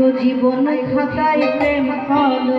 গো জীবন খাতায় প্রেম হলো